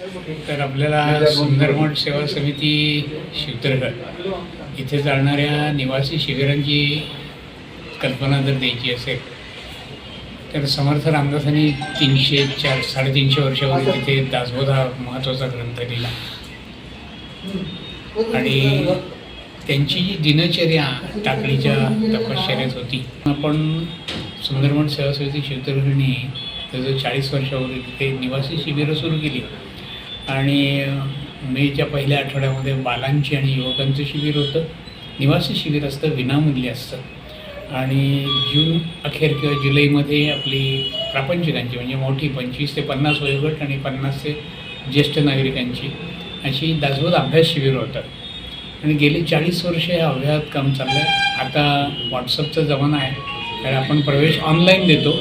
तर आपल्याला सुंदरमठ सेवा समिती शिवतरगड इथे चालणाऱ्या निवासी शिबिरांची कल्पना जर द्यायची असेल तर समर्थ रामदासांनी तीनशे चार साडेतीनशे वर्षापूर्वी तिथे दासबोध हा महत्त्वाचा ग्रंथ लिहिला. आणि त्यांची जी दिनचर्या टाकळीच्या तपश्चर्यात होती आपण सुंदरमठ सेवा समिती शिवतरगडने जवळ चाळीस वर्षापूर्वी तिथे निवासी शिबिरं सुरू केली. आणि मेच्या पहिल्या आठवड्यामध्ये बालांची आणि युवकांचं शिबिर होतं. निवासी शिबिर असतं विनामूल्य असतं. आणि जून अखेर किंवा जुलैमध्ये आपली प्रापंचिकांची म्हणजे मोठी पंचवीस ते पन्नास वयोगट आणि पन्नास ते ज्येष्ठ नागरिकांची अशी दासबोध अभ्यास शिबिर होतात आणि गेली चाळीस वर्षे हे अभ्यास काम चाललं आहे आता व्हॉट्सअपचा जमाना आहे. कारण आपण प्रवेश ऑनलाईन देतो.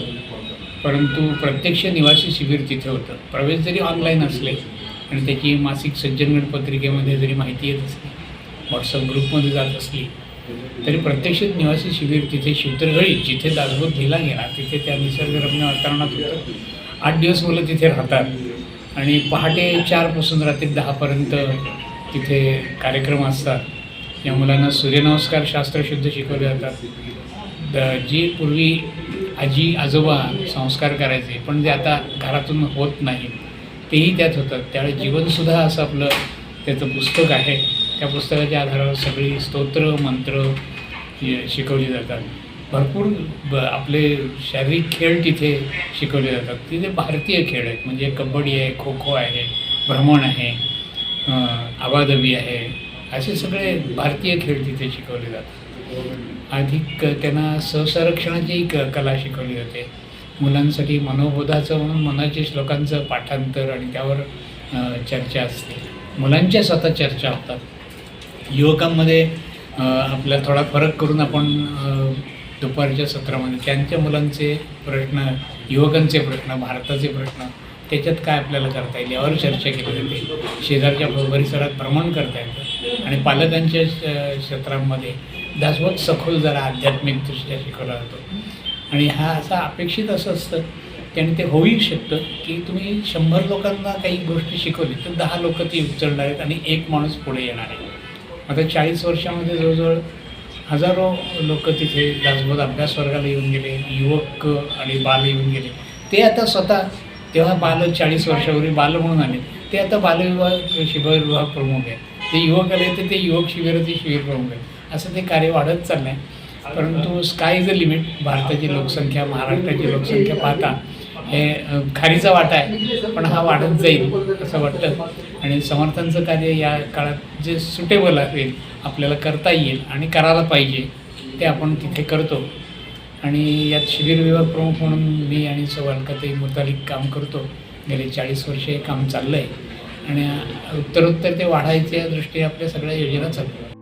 परंतु प्रत्यक्ष निवासी शिबिर तिथे होतं. प्रवेश जरी ऑनलाईन असले आणि त्याची मासिक सज्जनगड पत्रिकेमध्ये जरी माहिती येत असली व्हॉट्सअप ग्रुपमध्ये जात असली तरी प्रत्यक्ष निवासी शिबिर तिथे शिवतरगळी जिथे दासबोध दिला गेला तिथे त्या निसर्गरम्य वातावरणात होतं. आठ दिवस मुलं तिथे राहतात आणि पहाटे चारपासून रात्री दहापर्यंत तिथे कार्यक्रम असतात. या मुलांना सूर्यनमस्कार शास्त्रशुद्ध शिकवले जातात. द जी पूर्वी आजी आजोबा संस्कार करायचे पण जे आता घरातून होत नाही. तेही त्यात होतात त्यावेळी जीवनसुद्धा असं आपलं त्याचं पुस्तक आहे. त्या पुस्तकाच्या आधारावर सगळी स्तोत्र मंत्र शिकवली जातात. भरपूर ब आपले शारीरिक खेळ तिथे शिकवले जातात. तिथे भारतीय खेळ आहेत. म्हणजे कबड्डी आहे खो खो आहे भ्रमण आहे आबादबी आहे. असे सगळे भारतीय खेळ तिथे शिकवले जातात. अधिक त्यांना सहसंरक्षणाची क कला शिकवली जाते. मुलांसाठी मनोबोधाचं म्हणून मनाच्या श्लोकांचं पाठांतर आणि त्यावर चर्चा असते. मुलांच्या स्वतः चर्चा होतात युवकांमध्ये आपल्या आपला थोडा फरक करून आपण दुपारच्या सत्रामध्ये त्यांच्या मुलांचे प्रश्न युवकांचे प्रश्न भारताचे प्रश्न त्याच्यात काय आपल्याला करता येईल यावर चर्चा केली जाते. शेजारच्या परिसरात भ्रमण करता येतं. आणि पालकांच्या श- क्षेत्रामध्ये दासवत सखोल जरा आध्यात्मिकदृष्ट्या शिकवला जातो. आणि हा असा अपेक्षित असं असतं त्याने ते होऊही शकतं की तुम्ही शंभर लोकांना काही गोष्टी शिकवली तर दहा लोक ती उचलणार आहेत आणि एक माणूस पुढे येणार आहे. आता चाळीस वर्षामध्ये जवळजवळ हजारो लोक तिथे दासबोध अभ्यास वर्गाला येऊन गेले युवक आणि बाल येऊन गेले. ते आता स्वतः तेव्हा बाल चाळीस वर्षावरील बाल म्हणून आले ते आता बालविभाग शिबिर विभाग प्रमुख आहेत. ते युवक आले तर ते युवक शिबिराचे शिबिर प्रमुख आहेत. असं ते कार्य वाढत चाललं आहे परंतु स्काय इज अ लिमिट भारताची लोकसंख्या महाराष्ट्राची लोकसंख्या पाहता हे खारीचा वाटा आहे पण हा वाढत जाईल असं वाटतं. आणि समर्थांचं कार्य या काळात जे सुटेबल असेल आपल्याला करता येईल आणि करायला पाहिजे ते आपण तिथे करतो. आणि यात शिबिर विभाग प्रमुख म्हणून मी आणि सवालकातही मुतालिक काम करतो. गेले चाळीस वर्षे हे काम चाललं आहे आणि उत्तरोत्तर ते वाढायच्या दृष्टीने आपल्या सगळ्या योजना चालू